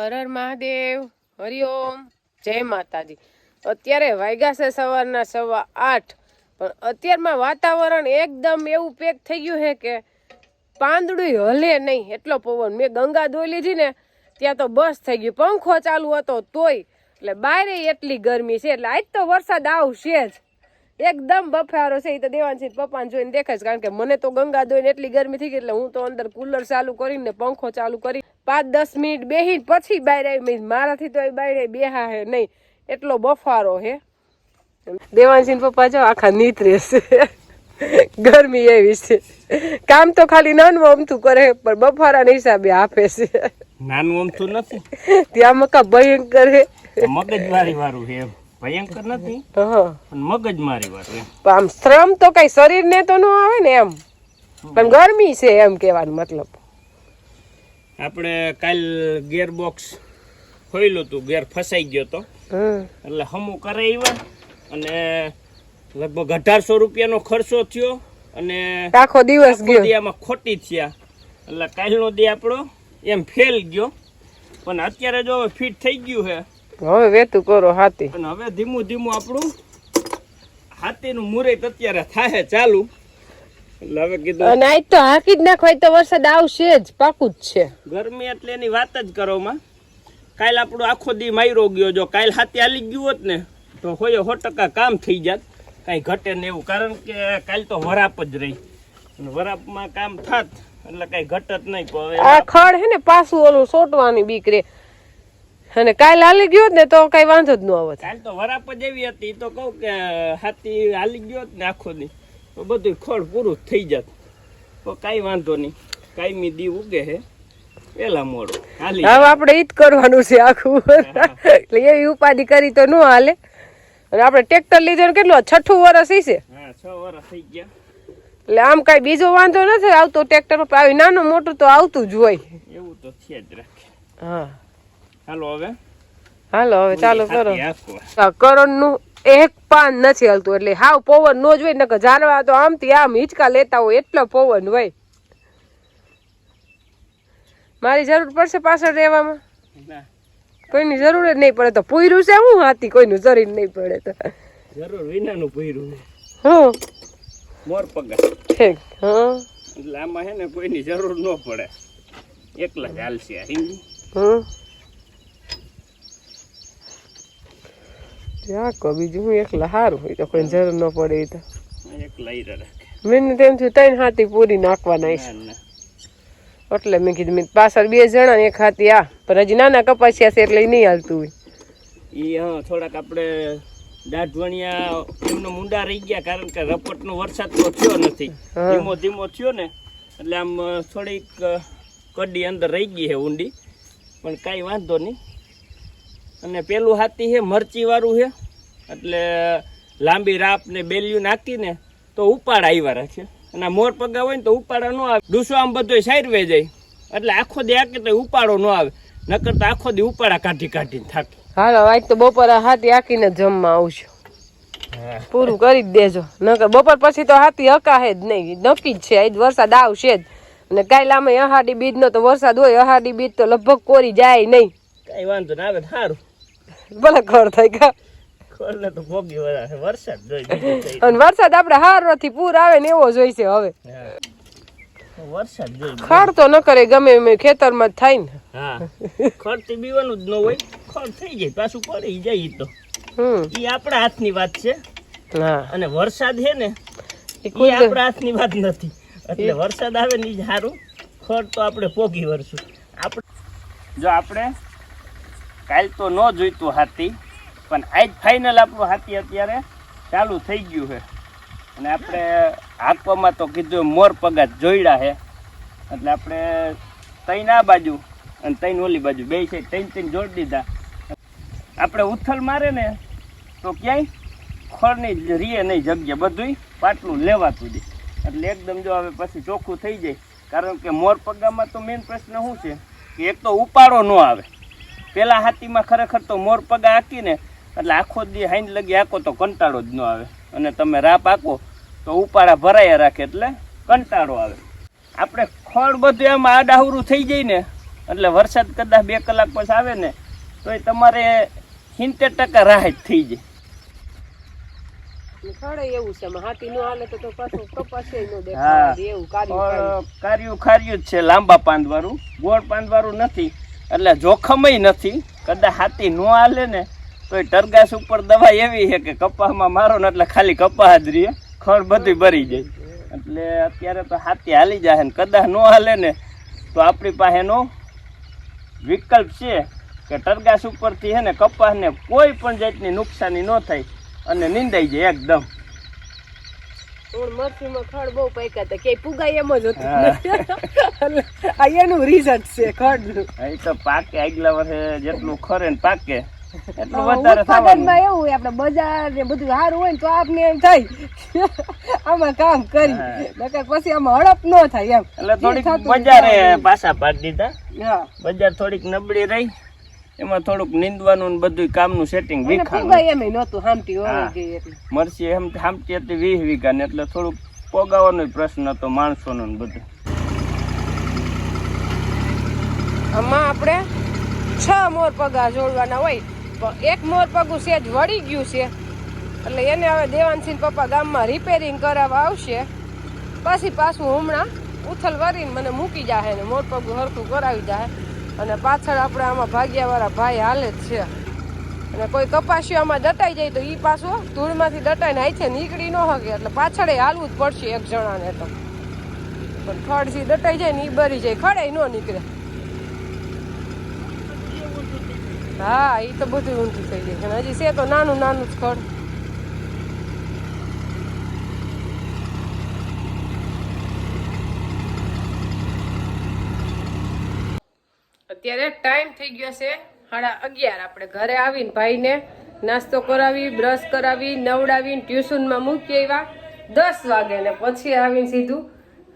હર હર મહાદેવ, હરિઓમ, જય માતાજી. અત્યારે વાગ્યા સવારના સવા આઠ, પણ અત્યારમાં વાતાવરણ એકદમ એવું પેક થઈ ગયું છે કે પાંદડું હલે નહીં એટલો પવન. મેં ગંગા ધોઈ લીધી ને, ત્યાં તો બસ થઈ ગયું. પંખો ચાલુ હતો તોય. એટલે બારે એટલી ગરમી છે. એટલે આજ તો વરસાદ આવશે જ. એકદમ બફારો છે એ તો દેવાંશી પપ્પાને જોઈને દેખાય છે કારણ કે મને તો ગંગા ધોઈને એટલી ગરમી થઈ ગઈ એટલે હું તો અંદર કુલર ચાલુ કરીને પંખો ચાલુ કરી પાંચ દસ મિનિટ બેહી પછી બહાર આવી મારાથી તો એ બહાર બેહા હે નહીં. એટલો બફારો હે. દેવાંશી પપ્પા જો આખા નીતરે રહેશે. ગરમી એવી છે. કામ તો ખાલી નાનું અમથું કરે પણ બફારા ને હિસાબે આપે છે. નાનું અમથું નથી? ત્યાં મકા ભયંકર હે. મગજમારી વાળું છે એમ. ભયંકર નથી. હા. પણ મગજ મારી વાત આમ શ્રમ તો કઈ શરીરને તો ન આવે ને એમ. પણ ગરમી છે એમ કહેવાનું મતલબ. આપણે કાલ ગેર બોક્સ ખોયલું હતું ગેર ફસાઈ ગયો તો. એટલે હમું કરે એવા અને લગભગ અઢારસો રૂપિયાનો ખર્ચો થયો અને આખો દિવસ ગયો. આમાં ખોટી થયા. એટલે કાલનો દી આપણો એમ ફેલ ગયો. પણ અત્યારે જો ફિટ થઈ ગયું છે હવે વેતું કરો હાથી. અને હવે ધીમું ધીમું આપણું હાથીનું મુહૂર્ત અત્યારે થાય ચાલુ. એટલે હવે કીધું અને આજ તો હાકી જ નાખવાય તો વરસાદ આવશે જ પાકું જ છે. ગરમી એટલે એની વાત જ કરો માં. કાલ આપણો આખો દી માયરો ગયો જો કાલ હાથી હાલી ગયું હોત ને તો હોય સો ટકા કામ થઈ જાત. કાંઈ ઘટે ને એવું કારણ કે કાલ તો વરાપ જ રહી. અને વરાપમાં કામ થાત એટલે કાંઈ ઘટત નહીં આ ખડ હે ને પાછું ઓલું સોટવાની બીક રે. અને કાલ હાલી ગયો ને તો કઈ વાંધો જ ન આવત કાલ તો વરાપ જ એવી હતી તો કહું કે હાથી હાલી ગયો ને આખો દી. તો બધું ખોળ પૂરું થઈ જાત. તો કાંઈ વાંધો નહીં. કાયમી દી ઉગે હે. પેલા મોડો. હાલી હવે આપણે ઈ જ કરવાનું છે આખું. એટલે એવી ઉપાધિ કરી તો ન હાલે. અને આપણે ટ્રેક્ટર લીધો ને કેટલું? છઠ્ઠું વર્ષ હશે છે? હા છ વર્ષ થઈ ગયા. એટલે આમ કઈ બીજો વાંધો નથી આવતો ટ્રેક્ટર આવી નાનું મોટું તો આવતું જ હોય. એવું તો છે જ રાખે. હા. હાલો હવે. હાલો હવે ચાલુ કરો. કરોડનું એક પાન નથી હલતું એટલે હાવ પવન નો જ હોય નકર જાનવા તો આમથી આમ હિંચકા લેતા હોય એટલો પવન હોય. મારી જરૂર પડશે પાછળ રહેવામાં? કોઈની જરૂર જ નહીં પડે તો પૂર્યું છે હું હાથી કોઈનું શરીર નહીં પડે તો. જરૂર વિનાનું પૂર્યું હું? મોર પગા. ઠીક હા. એટલે આમાં હે ને કોઈની જરૂર ન પડે. એકલા જ હાલશે હિન્દી હમ બીજું હું એકલા સારું હોય તો કોઈ જરૂર ન પડે એ તો. મેં તેમ થયું ત્રણ હાથી પૂરી નાખવાના. એટલે મેં કીધું મેં પાછળ બે જણા એક હાથી આ પણ હજી નાના કપાસિયા છે એટલે નહીં હાલતું હોય. ઈ હા થોડાક આપણે દાઢવણિયા એમનો મુંડા રહી ગયા કારણ કે રપટનો વરસાદ તો થયો નથી. ધીમો ધીમો થયો ને એટલે આમ થોડીક કડી અંદર રહી ગઈ છે ઊંડી. પણ કાંઈ વાંધો નહીં. અને પેલું હાથી છે મરચી વાળું છે. એટલે લાંબી રાપ ને બેલિયું નાખીને તો ઉપાડ આવ્યા રાખે. અને મોર પગા હોય ને તો ઉપાડા ન આવે. ડૂસો આમ બધો સાઈડવે જાય. એટલે આખો દી આકે તો ઉપાડો ન આવે. નકર તો આખો દી ઉપાડા કાઢી કાઢીને થાકે. હાલો આજ તો બપોરે હાથી આખીને જમવા આવશું. પૂરું કરી જ દેજો. નકર બપોર પછી તો હાથી હકાહે જ નહીં. નક્કી જ છે આજ વરસાદ આવશે જ. અને કાલે આમે અહાડી બીજનો તો વરસાદ હોય અહાડી બીજ તો લગભગ કોરી જાય નહીં. કઈ વાંધો ના આવે સારું ભલે ખોર થઈ ગયા. ખોલને તો ભોગી વધારે વરસાદ જોઈ અને વરસાદ આપણે હારોથી પૂર આવે ને એવો જોઈશે હવે. વરસાદ જોઈ ખાડ તો ન કરે ગમે એમ ખેતરમાં જ થાય ને. હા. ખડથી બીવાનું જ ન હોય. ખડ થઈ જાય પાછું પડી જાય તો. હમ. ઈ આપણા હાથની વાત છે. હા. અને વરસાદ હે ને એ કોઈ આપણા હાથની વાત નથી. એટલે વરસાદ આવે ને ઈ સારું ખડ તો આપણે પોગી આપણે જો આપણે કાલ તો ન જોઈતું હાથી, પણ આજ ફાઇનલ આપણું હાથી અત્યારે ચાલુ થઈ ગયું છે. અને આપણે હાંકવામાં તો કીધું મોર પગા જોઈડા છે. એટલે આપણે તૈન આ બાજુ અને તૈન ઓલી બાજુ બે છે ત્રણ ત્રણ જોડી દીધા. આપણે ઉથલ મારે ને તો ક્યાંય ખોળની રીએ નહીં જગ્યા, બધુંય પાટલું લેવાતું જાય એટલે એકદમ જો હવે પછી ચોખ્ખું થઈ જાય. કારણ કે મોર પગામાં તો મેઇન પ્રશ્ન શું છે? કે એક તો ઉપાડો ન આવે. પેલા હાથીમાં ખરેખર તો મોર પગા આકીને એટલે આખો દી હાઈન લગી આખો તો કંટાળો જ ન આવે. અને તમે રાપ આકો તો ઉપાડા ભરાયા રાખે એટલે કંટાળો આવે. આપણે ખડ બધું એમાં આડાહુરું થઈ જાય ને એટલે વરસાદ કદાચ બે કલાક પછી આવે ને તો તમારે સિત્તેર ટકા રાહત થઈ જાય. કાર્યું ખાર્યું જ છે લાંબા પાંદવાળું ગોળ પાંદવાળું નથી. એટલે જોખમય નથી. કદાચ હાથી ન હાલે ને તો એ ટરગાસ ઉપર દવા એવી છે કે કપાસમાં મારો ને એટલે ખાલી કપાસ જ રહે. ખડ બધી ભરી જાય. એટલે અત્યારે તો હાથી હાલી જાય ને, કદાચ ન હાલે ને, તો આપણી પાસેનો વિકલ્પ છે કે ટરગાસ ઉપરથી છે ને કપાસને કોઈ પણ જાતની નુકસાની ન થાય અને નિંદાઈ જાય એકદમ. હું મરચીમાં ખડ બહુ પૈકા હતા. કે પુગાય એમ જ હતું. આ એનું રિઝલ્ટ છે ખડનું. એ તો પાકે આગલા વર્ષે જેટલું ખરે ને પાકે એટલું વધારે થવાનું. માં એવું હોય આપણે બજાર ને બધું સારું હોય ને તો આપને એમ થાય. આમાં કામ કરી. નકર પછી આમાં હડપ ન થાય એમ. એટલે થોડીક બજારે પાછા પાડી દીધા. બજાર થોડીક નબળી રહી. એમાં થોડુંક નીંદવાનું ને બધું કામનું સેટિંગ એટલે. મરસી એમ હામટી હતી વીસ વીઘા ને એટલે થોડુંક પોગાવાનો પ્રશ્ન હતો માણસોનો ને બધું. આમાં આપણે છ મોર પગા જોડવાના હોય. પણ એક મોર પગું સેજ વળી ગયું છે. એટલે એને હવે દેવાનસિંહ પપ્પા ગામમાં રિપેરિંગ કરાવવા આવશે. પછી પાછું હમણાં ઉથલ વરીને મને મૂકી જાહે ને મોર પગું હરખું કરાવી જાહે. અને પાછળ આપણે આમાં ભાગ્યાવાળા ભાઈ હાલે જ છે. અને કોઈ કપાસિયો આમાં દટાઈ જાય તો એ પાછો ધૂળમાંથી દટાઈને હાથે નીકળી ન શકે એટલે પાછળ હાલવું જ પડશે એક જણાને તો. પણ ખડથી દટાઈ જાય ને એ બરી જાય. ખડે ન નીકળે. હા એ તો બધું ઊંધું થઈ જાય અને હજી છે તો નાનું નાનું જ ખડ. અત્યારે ટાઈમ થઈ ગયો છે સાડા અગિયાર. આપણે ઘરે આવીને ભાઈને નાસ્તો કરાવી, બ્રશ કરાવી, નવડાવીને ટ્યુશનમાં મૂકી આવ્યા. દસ વાગે ને પછી આવીને સીધું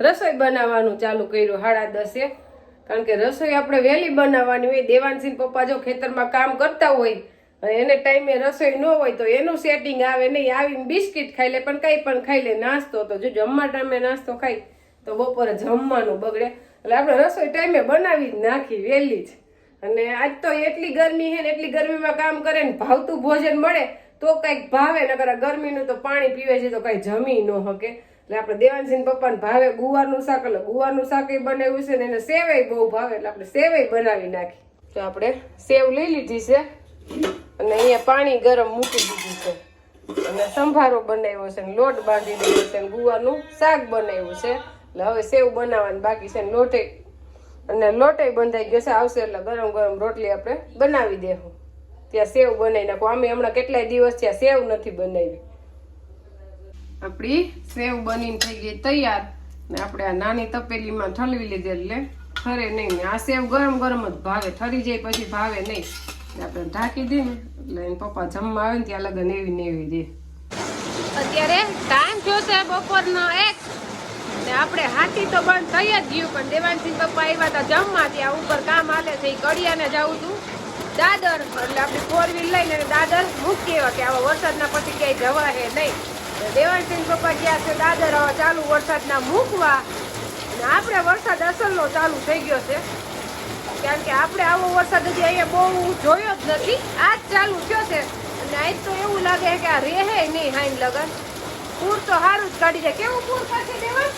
રસોઈ બનાવવાનું ચાલુ કર્યું સાડા દસે. કારણ કે રસોઈ આપણે વહેલી બનાવવાની હોય દેવાનસિંહ પપ્પા જો ખેતરમાં કામ કરતા હોય એને ટાઈમે રસોઈ ન હોય તો એનું સેટિંગ આવે નહીં. આવીને બિસ્કિટ ખાઈ લે, પણ કંઈ પણ ખાઈ લે. નાસ્તો તો જો જમવા ટાઈમે નાસ્તો ખાઈ તો બપોરે જમવાનું બગડે. એટલે આપણે રસોઈ ટાઈમે બનાવી જ નાખી વહેલી જ. અને આજ તો એટલી ગરમી છે ને, એટલી ગરમીમાં કામ કરે ને, ભાવતું ભોજન મળે તો કંઈક ભાવે, નકર ગરમીનું તો પાણી પીવે છે તો કંઈ જમી ન શકે. એટલે આપણે દેવાનસિંહ પપ્પાને ભાવે ગુવારનું શાક, એટલે ગુવારનું શાક એ બનાવ્યું છે ને, એને સેવાય બહુ ભાવે, એટલે આપણે સેવાય બનાવી નાખી. તો આપણે સેવ લઈ લીધી છે. અને અહીંયા પાણી ગરમ મૂકી દીધું છે. અને સંભારો બનાવ્યો છે લોટ બાંધી દીધો છે ને ગુવાનું શાક બનાવ્યું છે. એટલે હવે સેવ બનાવવાની બાકી છે લોટે. અને લોટે બંધાઈ ગયો છે, આવશે એટલે ગરમ ગરમ રોટલી આપણે બનાવી દેવું ત્યાં સેવ બનાવી નાખો. અમે હમણાં કેટલાય દિવસ ત્યાં સેવ નથી બનાવી. આપણી સેવ બનીને થઈ ગઈ તૈયાર. ને આપણે આ નાની તપેલીમાં ઠલવી લીધી એટલે ઠરે નહીં. આ સેવ ગરમ ગરમ જ ભાવે. ઠરી જાય પછી ભાવે નહીં. આપણે ઢાંકી દઈએ ને. એટલે એને પપ્પા જમવા આવે ને ત્યાં લગન એવી ને એવી દે. અત્યારે ટાઈમ જોશે બપોરનો એક. ને આપણે હાથી તો બંધ થઈ જ ગયું, પણ દેવાનસિંહ પપ્પા આવ્યા હતા જમવા ત્યાં ઉપર કામ હાલે છે એ કડિયાને જવું હતું દાદર, એટલે આપણે ફોર વ્હીલ લઈને દાદર મૂકી એવા કે આવા વરસાદના પછી ક્યાંય જવા હે નહીં. દેવાનસિંહ પપ્પા ગયા છે, દાદર હવે ચાલુ વરસાદના મૂકવા. અને આપણે વરસાદ અસલનો ચાલુ થઈ ગયો છે. કારણ કે આપણે આવો વરસાદ હજી અહીંયા બહુ જોયો જ નથી. આજ ચાલુ થયો છે. અને આજ તો એવું લાગે કે આ રેહે નહીં હાઈન લગન. પૂર તો સારું જ કાઢી જાય. કેવું પૂર પાસે દેવા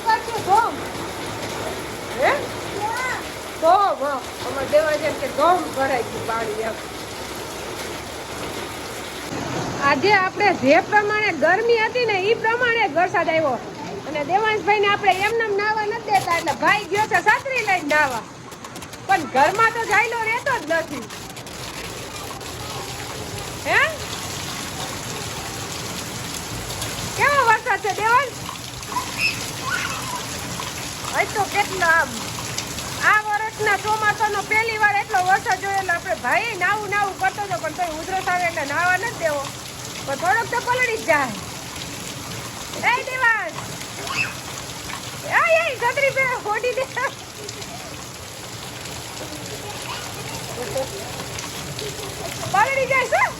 કેવું કાઢશે ધોમ હે ધોમ અમારે દેવા જેમ કે ધોમ ભરાઈ ગયું પાણી એમ આજે આપણે જે પ્રમાણે ગરમી હતી ને એ પ્રમાણે વરસાદ આવ્યો. અને દેવાંશભાઈ ને આપણે એમને એમ નાવા નથી દેતા, એટલે ભાઈ ગયો છે સાતરી લઈને નાવા. પણ ઘરમાં તો જાયલો રહેતો જ નથી. હે? કેવો વરસાદ છે દેવાંશ? આજ તો કેટલા આમ? આ વર્ષના ચોમાસાનો પહેલી વાર એટલો વરસાદ જોયો એટલે આપણે ભાઈ નાવું નાવું કરતો હતો, પણ તોય ઉધરસ આવે એટલે નાવા નથી દેવો. પણ થોડોક તો પલળી જ જાય. એ દેવાંશ એ છત્રી પે ખોટી દે. પલળી જાય શું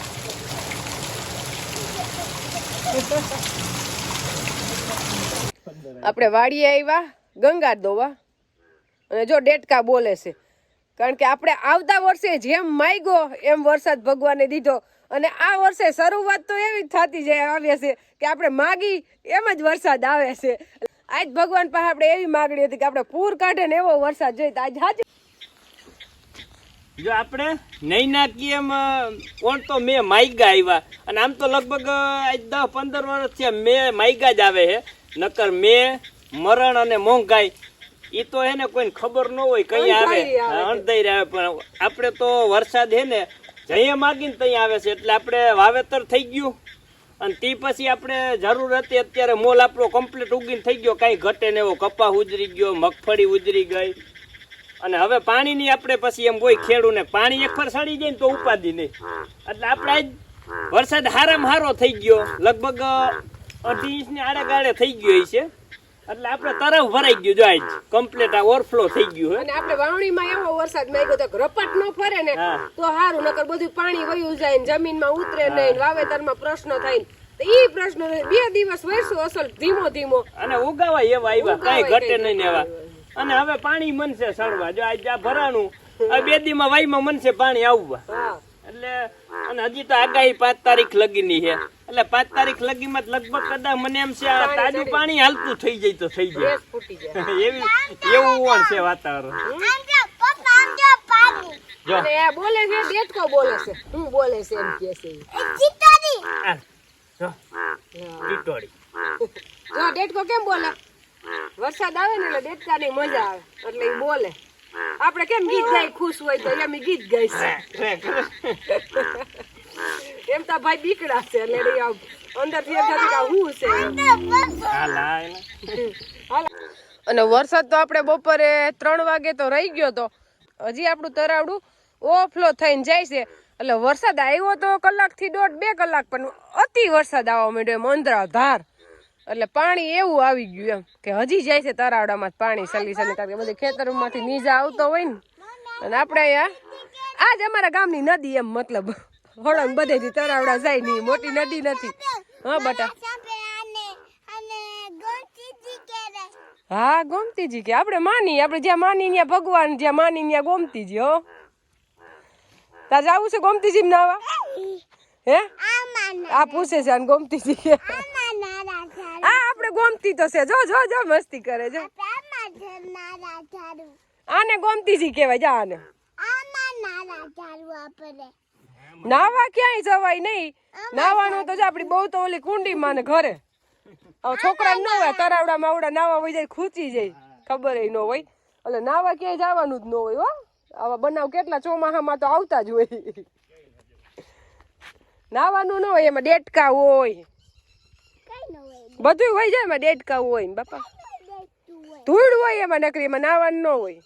આપણે વાડીએ આવ્યા. ગંગા દોવા અને જો ડેટકા બોલે છે, કારણ કે આપણે આવતા વર્ષે જેમ માગ્યો, એમ વરસાદ ભગવાને દીધો. અને આ વર્ષે શરૂઆત તો એવી જ થતી જાય, આવે છે, કે આપણે માગી, એમ જ વરસાદ આવે છે. આજ ભગવાન પાસે આપણે એવી માગણી હતી કે આપણે પૂર કાઢે ને એવો વરસાદ જોઈએ. તો આજ સાચી જો આપણે નહીં નાખીએ એમ કોણ તો મેં માઈગા આવ્યા અને આમ તો લગભગ આજ દસ પંદર વર્ષ છે મેં માઈગા જ આવે છે. નકર મેં મરણ અને મોંઘાઈ એ તો હે ને કોઈને ખબર ન હોય કઈ આવે. અણધારી આવે. પણ આપણે તો વરસાદ હે ને જઈએ માગીને ત્યાં આવે છે એટલે આપણે વાવેતર થઈ ગયું. અને તે પછી આપણે જરૂર હતી અત્યારે મોલ આપણો કમ્પ્લીટ ઉગીને થઈ ગયો કાંઈ ઘટે ને એવો કપા ઉજરી ગયો મગફળી ઉજરી ગઈ. અને હવે પાણીની આપણે પછી એમ હોય ખેડૂ ને પાણી એક ફર સડી જાય ને તો ઉપાધિ નહીં. એટલે આપણે આજ વરસાદ હારામાં હારો થઈ ગયો લગભગ અઢી ઇંચની આડે ગાડે થઈ ગયો છે. એટલે આપણે તરફ ભરાઈ ગયું જો આજ. કમ્પ્લીટ આ ઓવરફ્લો થઈ ગયું અને આપણે વાવણીમાં એવો વરસાદ માંગ્યો તો રપટ ન ફરે ને તો સારું નકર બધું પાણી વયું જાય ને જમીનમાં ઉતરે નહીં વાવેતરમાં પ્રશ્ન થાય તો ઈ પ્રશ્ન બે દિવસ વરસો અસલ ધીમો ધીમો. અને ઉગાવાય એવા આવ્યા. કઈ ઘટે નહીં એવા. અને હવે પાણી મનશે સડવા જો આજ આ ભરાણું આ બે દીમાં વાયમાં મનશે પાણી આવવા. એટલે અને હજી તો આગાહી પાંચ તારીખ લગીની છે. એટલે પાંચ તારીખ લગીમાં તો લગભગ કદાચ મને એમ છે તાજું પાણી હાલતું થઈ જાય તો થઈ જાય. એવી એવું વણ છે વાતાવરણ. જો. બોલે છે બોલે છે હું બોલે છે એમ કે છે. જો. ટીટોળી. જો દેડકો કેમ બોલે? વરસાદ આવે ને એટલે દેડકાની મજા આવે. એટલે બોલે. આપણે કેમ ગીત ગાય ખુશ હોય તો એમ ગીત ગાય છે એમ તો ભાઈ બીકડા છે એટલે આમ. અંદરથી એમ થતી હું છે. અને વરસાદ તો આપણે બપોરે ત્રણ વાગે તો રહી ગયો તો હજી આપણું તરાવડું ઓફલો થઈને જાય છે. એટલે વરસાદ આવ્યો તો કલાકથી દોઢ બે કલાક, પણ અતિ વરસાદ આવવા માંડ્યો એમ અંધરાધાર. એટલે પાણી એવું આવી ગયું એમ કે હજી જાય છે તરાવડામાં પાણી સલી સલી, કારણ કે બધી ખેતરોમાંથી નીજા આવતો હોય ને. અને આપણે આ જ અમારા ગામની નદી એમ, મતલબ હળંગ બધેથી તરાવડા જાય નહીં, મોટી નદી નથી. હા, બટા. હા, ગોમતીજી કે, આપણે માની, આપણે જ્યાં માની ત્યાં ભગવાન, જ્યાં માની ત્યાં ગોમતીજી, હો. તાર જવું છે ગોમતીજી નાવા? હે? આ પૂછે છે અને ગોમતીજી કે. આ આપણે ગોમતી તો છે. જો જો જો, મસ્તી કરે, જો. આને ગોમતીજી કહેવાય, જા આને. નાવા ક્યાંય જવાય નહીં. નાવાનું તો જ આપણી બહુ તો ઓલી કુંડીમાં ને ઘરે. છોકરા ન હોય તરાવડા માવડા નાવા હોય જાય ખૂચી જાય. ખબર ન હોય. એટલે નાવા ક્યાંય જવાનું જ ન હોય હો. આવા બનાવ કેટલા ચોમાહામાં તો આવતા જ હોય. નાવાનું ન હોય એમાં ડેટકા હોય. બધું હોય જાય એમાં ડેટકા હોય બાપા. ધૂળ હોય એમાં નકરી એમાં નાવાનું ન હોય.